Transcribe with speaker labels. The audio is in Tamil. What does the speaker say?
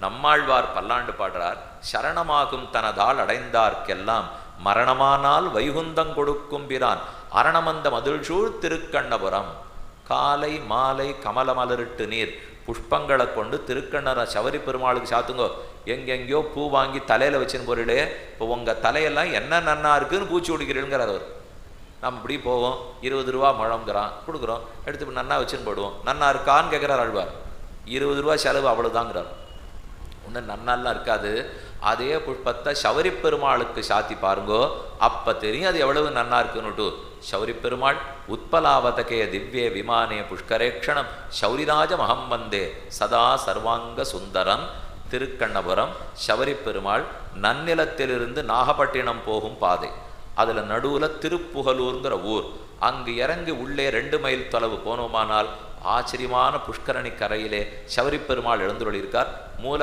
Speaker 1: நம்மாழ்வார் பல்லாண்டு பாடுறார் சரணமாகும் தனதால் அடைந்தார்க்கெல்லாம் மரணமானால் வைகுந்தம் கொடுக்கும் பிரான். அரணமந்த மதிழ்சூழ் திருக்கண்ணபுரம். காலை மாலை கமல மலரிட்டு நீர். புஷ்பங்களை கொண்டு திருக்கண்ணரை சவரி பெருமாளுக்கு சாத்துங்கோ. எங்கெங்கேயோ பூ வாங்கி தலையில் வச்சுன்னு பொருளே இப்போ உங்கள் தலையெல்லாம் என்ன நன்னா இருக்குன்னு பூச்சி ஓடிக்கிறீங்கிறார் அவர். நம்ம இப்படி போவோம் இருபது ரூபா முழங்குறான் கொடுக்குறோம் எடுத்து நன்னா வச்சுன்னு போடுவோம். நன்னா இருக்கான்னு கேட்குறார் ஆழ்வார். இருபது ரூபா செலவு அவ்வளோதாங்கிறார் ஒன்றும் நன்னாலாம் இருக்காது. அதே புஷ்பத்தை சௌரி பெருமாளுக்கு சாத்தி பாருங்கோ. அப்போ தெரியும் அது எவ்வளவு நன்னா இருக்குன்னுட்டு. சௌரி பெருமாள் உத்பலாவதகே திவ்யே விமானே புஷ்கரேக்ஷணம் சௌரிராஜ மகம் வந்தே சதா சர்வாங்க சுந்தரம். திருக்கண்ணபுரம் சபரி பெருமாள் நன்னிலத்திலிருந்து நாகப்பட்டினம் போகும் பாதை. அதில் நடுவில் திருப்புகலூருங்கிற ஊர். அங்கு இறங்கி உள்ளே ரெண்டு மைல் தொலைவு போனோமானால் ஆச்சரியமான புஷ்கரணி கரையிலே சபரி பெருமாள் எழுந்துள்ளிருக்கார் மூல